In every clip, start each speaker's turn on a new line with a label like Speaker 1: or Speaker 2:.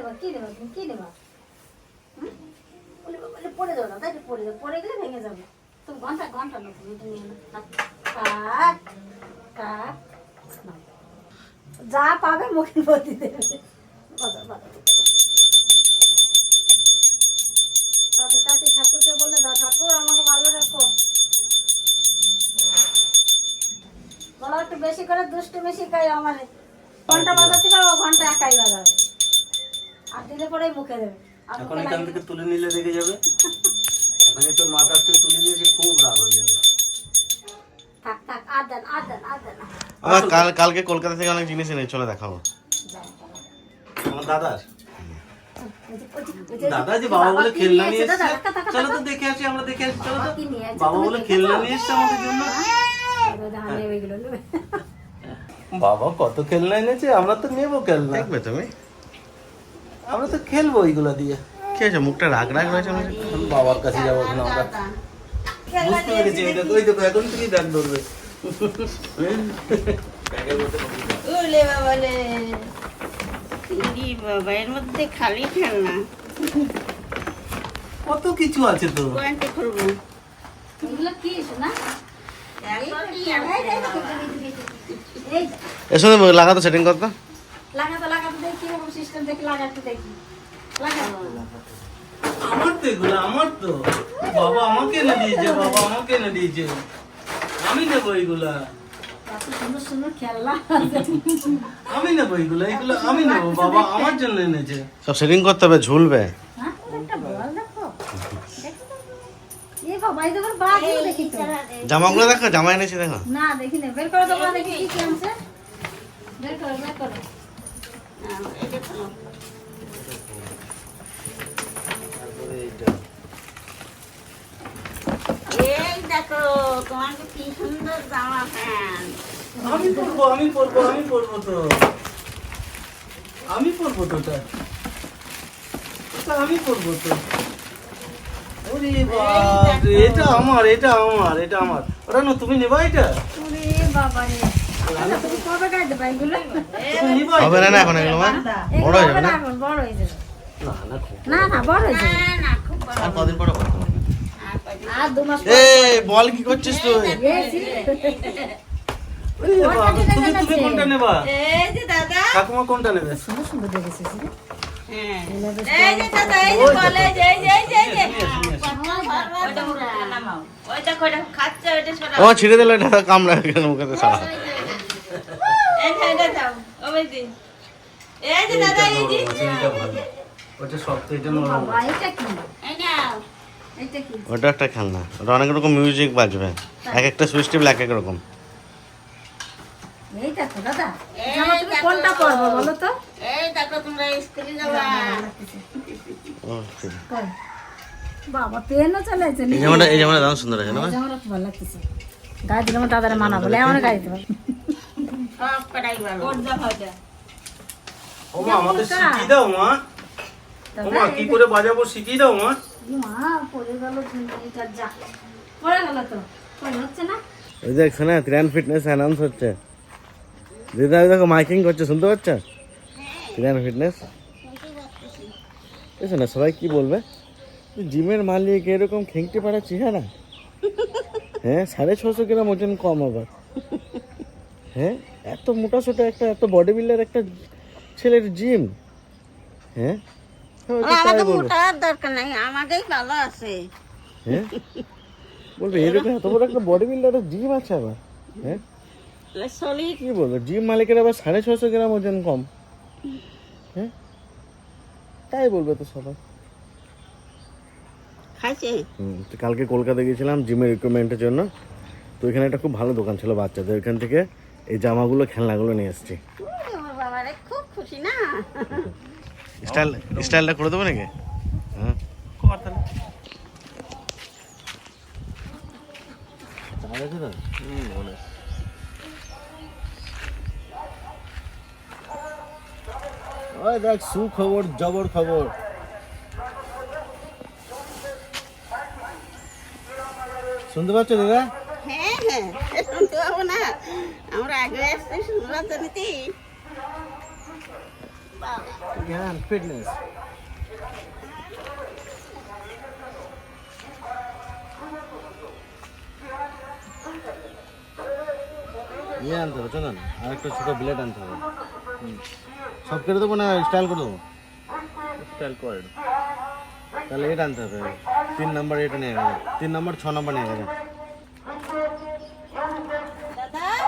Speaker 1: দেবা কি দেবা তুমি কি দেবা পড়ে দাও না তাই পড়ে দাও পড়ে গেলে ভেঙে যাবে। তুমি ঘণ্টা ঘণ্টা না তুমি এটা নিয়ে কাক কাক যা পাবে মুখে বদি দেবে। তাতে ঠাকুরকে বললে দাও ঠাকুর আমাকে ভালো রাখো। বলো একটু বেশি করে দুষ্টু বেশি খাই আমার। ঘণ্টা বাজাতে পারব ঘণ্টা একাই বাজাবে। আর দিলে পরে মুখে দেবে
Speaker 2: এখন এখান থেকে তুলে নিলে দেখে যাবে এখন তোর মা কাছ থেকে তুলে নিয়েছে খুব রাগ হয়ে যাবে
Speaker 1: থাক থাক আর দেন আর দেন আর দেন
Speaker 3: আমার কাল কালকে কলকাতা থেকে অনেক জিনিস এনে চলে দেখাবো
Speaker 2: আমার দাদার দাদা যে বাবা বলে খেলনা
Speaker 1: নিয়ে এসেছে?
Speaker 2: চলো তো দেখে আসি আমরা দেখে আসি চলো তো
Speaker 1: বাবা
Speaker 2: বলে খেলনা নিয়ে এসছে আমাদের জন্য। বাবা কত খেলনা এনেছে আমরা তো নেব খেলনা
Speaker 3: দেখবে তুমি
Speaker 2: আমরা তো খেলব এইগুলো দিয়ে
Speaker 3: কি আছে মুখটা রাগ রাগ রয়েছে মনে
Speaker 2: বাবার কাছে যাব এখন আমরা বুঝতে পেরেছি দেখো দেখো এখন ব্যাগ ধরবে
Speaker 4: বাবা এর মধ্যে খালি খেলনা
Speaker 2: কত কিছু আছে তো
Speaker 4: কোয়ান্টে খুলবো
Speaker 1: এগুলো কি শোনা?
Speaker 4: একবারই
Speaker 1: এই,
Speaker 4: আছে
Speaker 1: এই, এই,
Speaker 4: বাবা।
Speaker 1: এই,
Speaker 3: এর সঙ্গে লাগাতো সেটিং করতো
Speaker 1: লাগাতে লাগাতে দেখি কীরকম সিস্টেম দেখি লাগাতে দেখি। লাগাতে
Speaker 2: আমার তো এগুলো আমার তো। বাবা আমাকে এনে দিয়েছে বাবা আমাকে এনে দিয়েছে। আমি নেব
Speaker 1: সুন্দর সুন্দর খেলনা।
Speaker 2: আমি নেব এইগুলো এইগুলো আমি নেব। বাবা আমার জন্য এনেছে।
Speaker 3: সব সেটিং করতে হবে ঝুলবে।
Speaker 1: হ্যাঁ
Speaker 3: জামাগুলো দেখো জামা এনেছি দেখো।
Speaker 1: না দেখি না। বের করো দেখি কি কি আনছে। বের করো বের করো।
Speaker 4: এই দেখো
Speaker 2: তারপরে এইটা
Speaker 4: এই দেখো তোমাকে কি সুন্দর জামা প্যান্ট।
Speaker 2: আমি পরবো আমি পরবো আমি পরবো তো। আমি পরবো তো ওটা আমি পরবো তো। এটা আমার এটা আমার এটা আমার। ওটা না তুমি নেবা এটা?
Speaker 1: বাবা আচ্ছা
Speaker 3: হবে না না এখন এগুলো মা বড় হয়ে যাবে
Speaker 1: না
Speaker 3: না
Speaker 1: এখন বড় হয়ে যাবে
Speaker 2: না না খুব
Speaker 1: না না বড় হয়ে যাবে
Speaker 4: না না খুব বড়
Speaker 3: আর কদিন পরে বল কি করছিস তুই
Speaker 2: তুমি তুমি কোনটা নেবা
Speaker 4: এই যে দাদা
Speaker 2: ঠাকুমা কোনটা নেবে
Speaker 1: সুন্দর সুন্দর দেখেছিস
Speaker 4: হ্যাঁ। এই যে দাদা এই যে কলেজ এই যে এই যে এই যে
Speaker 3: ও ছিঁড়ে দিলে এটা কামড়া মুখে সারা
Speaker 2: ওটা
Speaker 3: একটা খেলনা। ওটা অনেক রকম মিউজিক বাজবে। এক একটা সুইচ এক এক রকম।
Speaker 1: দাদা। কোনটা পরবো বলো তো?
Speaker 4: এই দেখো তোমরা স্কুলে যাবা
Speaker 3: ও, ঠিক।
Speaker 1: কর। বাবা পেনও চলে আছে
Speaker 3: এই জামাটা এই জামাটা দাম সুন্দর আছে না?
Speaker 1: জামাটা ভালো লাগতেছে। গায়ে দিলে আমার দাদারে মানা বলে আমার গায়ে দিতে পারবে।
Speaker 4: সব কটাই ভালো। ওটা ভাজা?
Speaker 2: ও মা আমাদের শিখিয়ে দাও মা। ও মা কি করে বাজাবো শিখিয়ে দাও মা?
Speaker 1: মা পড়ে গেল এটা যা। পড়ে গেল তো। পড়ে হচ্ছে না?
Speaker 3: ত্রিয়ান ফিটনেস অ্যানাউন্স হচ্ছে। দিদা দেখো মাইকিং করছে শুনতে পাচ্ছ? ত্রিয়ান ফিটনেস এই শোনা সবাই কি বলবে? জিমের মালিক এরকম খেংটে পাড়া চেহারা হ্যাঁ সাড়ে ছশো গ্রাম ওজন কম আবার। হ্যাঁ? এত মোটা সোটা একটা এত বডি বিল্ডার একটা ছেলের জিম হ্যাঁ? সবাই তো তাই
Speaker 4: আমাকে মোটার দরকার নাই আমাকেই ভালো আছে।
Speaker 3: হ্যাঁ? বলবে এরকম এত বড় একটা বডি বিল্ডারের জিম আছে আবার। হ্যাঁ? কি বলব? জিম মালিকের আবার সাড়ে ছশো গ্রাম ওজন কম। হ্যাঁ? তাই বলবে তো সবাই।
Speaker 4: খাইছে?
Speaker 3: কালকে কলকাতা গিয়েছিলাম জিমের ইকুইপমেন্টের জন্য। তো এখানে একটা খুব ভালো দোকান ছিল বাচ্চাদের। ওইখান থেকে এই জামাগুলো খেলনাগুলো নিয়ে এসেছি।
Speaker 4: ওরে আমার বাবারে খুব খুশি না?
Speaker 3: স্টাইল স্টাইলটা করে দেবো নাকি? হ্যাঁ ওই দেখ সুখবর জবর খবর। শুনতে পাচ্ছ দাদা?
Speaker 4: হ্যাঁ হ্যাঁ শুনতে পাবো না। আমরা আগে
Speaker 3: fitness. ইয়ে আনতে হবে চলেন আর একটা ছোটো ব্লেড আনতে হবে। সব কেটে দেবো না স্টাইল করে দেবো? স্টাইল করে তাহলে এটা আনতে হবে। তিন নম্বর এটা নিয়ে গেছে তিন নম্বর ছ নম্বর নিয়ে গেছে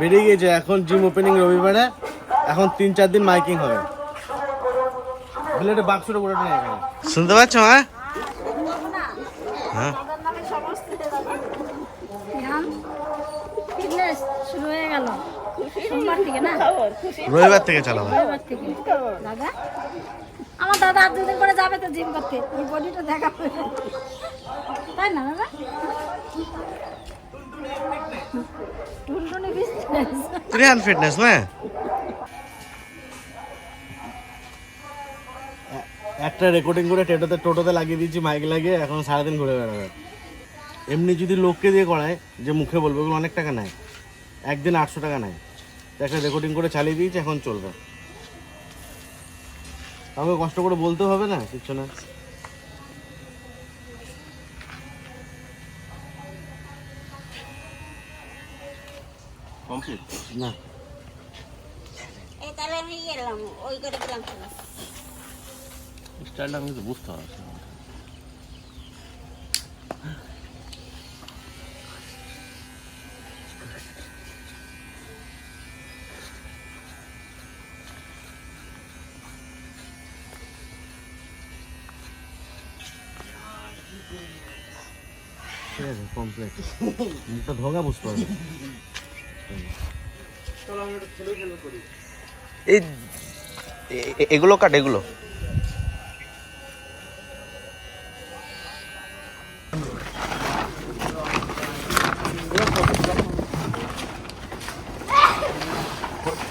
Speaker 3: বেরিয়ে গিয়েছে। এখন জিম ওপেনিং রবিবারে। এখন তিন চার দিন মাইকিং হবে। ব্লেডে বাক্সটা পুরোটা নিয়ে গেছে শুনতে পাচ্ছ হ্যাঁ? হ্যাঁ।
Speaker 1: শুরু হয়ে গেল সোমবার থেকে না
Speaker 3: রবিবার থেকে চালাবো।
Speaker 1: রবিবার থেকে দাদা আমার দাদা আর দুদিন করে যাবে তো জিম করতে। ওই বডিটা দেখাবে তাই না দাদা? টুনটুনি
Speaker 3: ফিটনেস না? একটা রেকর্ডিং করে টেটোতে টোটোতে লাগিয়ে দিয়েছি মাইক লাগিয়ে এখন সারাদিন ঘুরে বেড়াবে। এমনি যদি লোককে দিয়ে করায় যে মুখে বলবে ওগুলো অনেক টাকা নেয় একদিন আটশো টাকা নেয়। একটা রেকর্ডিং করে চালিয়ে দিয়েছি এখন চলবে। আমাকে কষ্ট করে বলতে হবে না কিছু না।
Speaker 2: কমপ্লিট?
Speaker 3: না।
Speaker 1: তাহলে আমি গেলাম ওই করে গেলাম
Speaker 2: স্টাইলটা আমি কিন্তু বুঝতে পারছি না।
Speaker 3: ঠিক আছে কমপ্লিট। মুখটা ধোগা বুঝতে পারবে
Speaker 5: এই এগুলো কাট, এগুলো।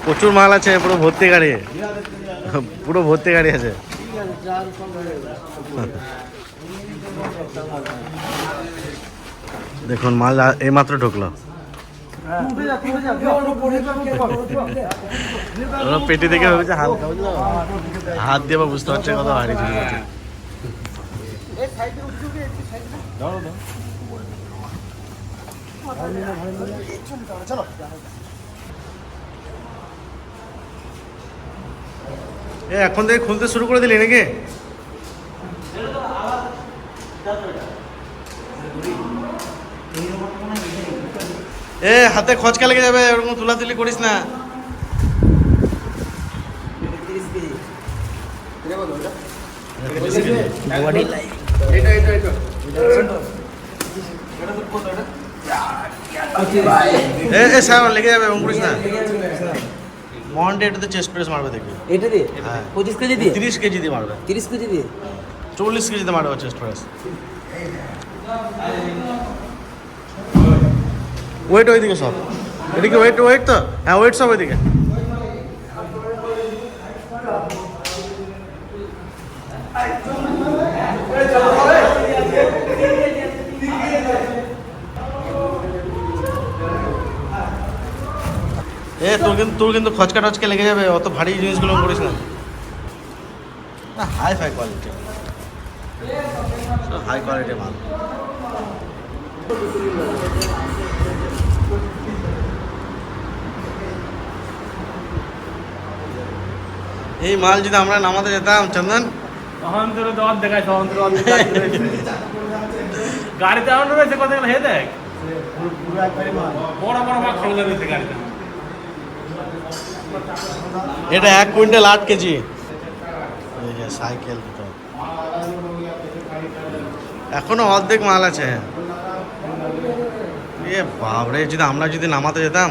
Speaker 3: প্রচুর মাল আছে, পুরো ভর্তি গাড়ি। পুরো ভর্তি গাড়ি আছে। দেখুন, মাল আ- এইমাত্র ঢুকলো। পেটি দেখে ভেবেছে বুঝলো হাত দিয়ে বুঝতে পারছে কত ভারী ছিল এখন থেকে খুলতে শুরু করে দিলি নাকি? এ হাতে খচকা লেগে যাবে ওরকম তুলাতুলি করিস না। লেগে যাবে ওরকম করিস না। মহানটা এটাতে চেস্ট প্রেস মারবে দেখবি।
Speaker 6: এটা দিয়ে?
Speaker 3: হ্যাঁ।
Speaker 6: পঁচিশ কেজি দিয়ে?
Speaker 3: তিরিশ কেজি দিয়ে মারবে।
Speaker 6: তিরিশ কেজি দিয়ে?
Speaker 3: চল্লিশ কেজিতে মারবে চেস্ট প্রেস ওয়েট ওইদিকে সব। এদিকে ওয়েট ওয়েট তো। হ্যাঁ ওয়েট সব ওইদিকে। এ, তোর কিন্তু তোর কিন্তু খচকা টচকা লেগে যাবে, অত ভারী জিনিসগুলো করিস না। Hi fi quality high quality মাল। এই মাল যদি আমরা নামাতে যেতাম চন্দন।
Speaker 2: অহন্তর দর দেখায় অহন্তর গাড়িতে রয়েছে হে দেখ। বড় বড় মাছ সেগুলো রয়েছে গাড়িতে।
Speaker 3: এটা এক কুইন্টাল আট কেজি। সাইকেল এখনও অর্ধেক মাল আছে। এ বাবরে যদি আমরা যদি নামাতে যেতাম।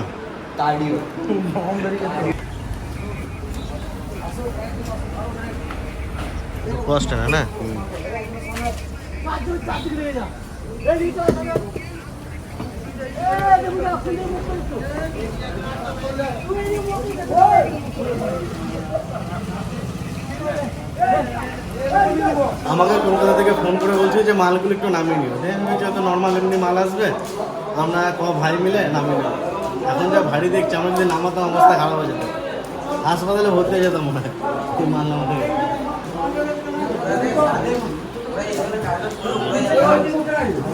Speaker 6: কার্ডিও
Speaker 3: কষ্ট না? আমাকে কলকাতা থেকে ফোন করে বলছে যে, মালগুলো একটু নামিয়ে নিও। হয়তো নর্মাল এমনি মাল আসবে? আমরা ক ভাই মিলে নামিয়ে নেব এখন যা ভারী দেখছি, আমরা যদি নামাতাম অবস্থা খারাপ হয়ে যেত। হাসপাতালে ভর্তি হয়ে যেতাম মনে হয়। মাল নামাতে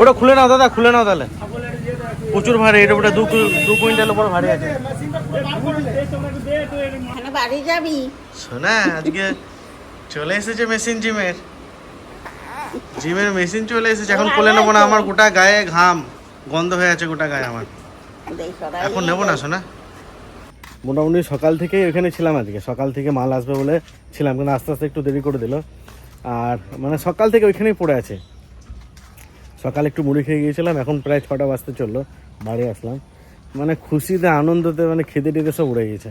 Speaker 5: ওটা খুলে নাও দাদা খুলে নাও তাহলে। প্রচুর ভারী এটা ওটা দু দু কুইন্টাল উপর ভারী আছে।
Speaker 4: বাড়ি যাবি?
Speaker 5: শোনা আজকে চলে এসেছে মেশিন জিমের। জিমের মেশিন চলে এসেছে এখন খুলে নেব না আমার গোটা গায়ে ঘাম গন্ধ হয়ে আছে গোটা গায়ে আমার। এখন নেব না শোনা।
Speaker 3: মোটামুটি সকাল থেকেই ওখানে ছিলাম আজকে সকাল থেকে মাল আসবে বলে ছিলাম কিন্তু আস্তে আস্তে একটু দেরি করে দিল। আর মানে সকাল থেকে ওইখানেই পড়ে আছে। সকালে একটু মুড়ি খেয়ে গিয়েছিলাম, এখন প্রায় ছটা বাজতে চলল বাড়ি আসলাম। মানে খুশিতে, আনন্দতে মানে খেতে টেতে সব উড়ে গিয়েছে।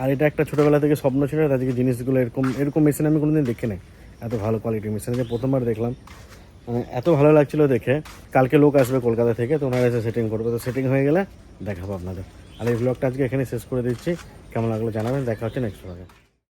Speaker 3: আর এটা একটা ছোটোবেলা থেকে স্বপ্ন ছিল আজকে জিনিসগুলো এরকম এরকম মেশিন আমি কোনোদিন দেখি নাই এত ভালো কোয়ালিটির মেশিন যে প্রথমবার দেখলাম। মানে এত ভালো লাগছিল দেখে। কালকে লোক আসবে কলকাতা থেকে, তো ওনারা এসে সেটিং করবে। তো সেটিং হয়ে গেলে দেখাবো আপনাদের। আর এই ব্লগটা আজকে এখানে শেষ করে দিচ্ছি। কেমন লাগল জানাবেন, দেখা হচ্ছে নেক্সট ব্লগে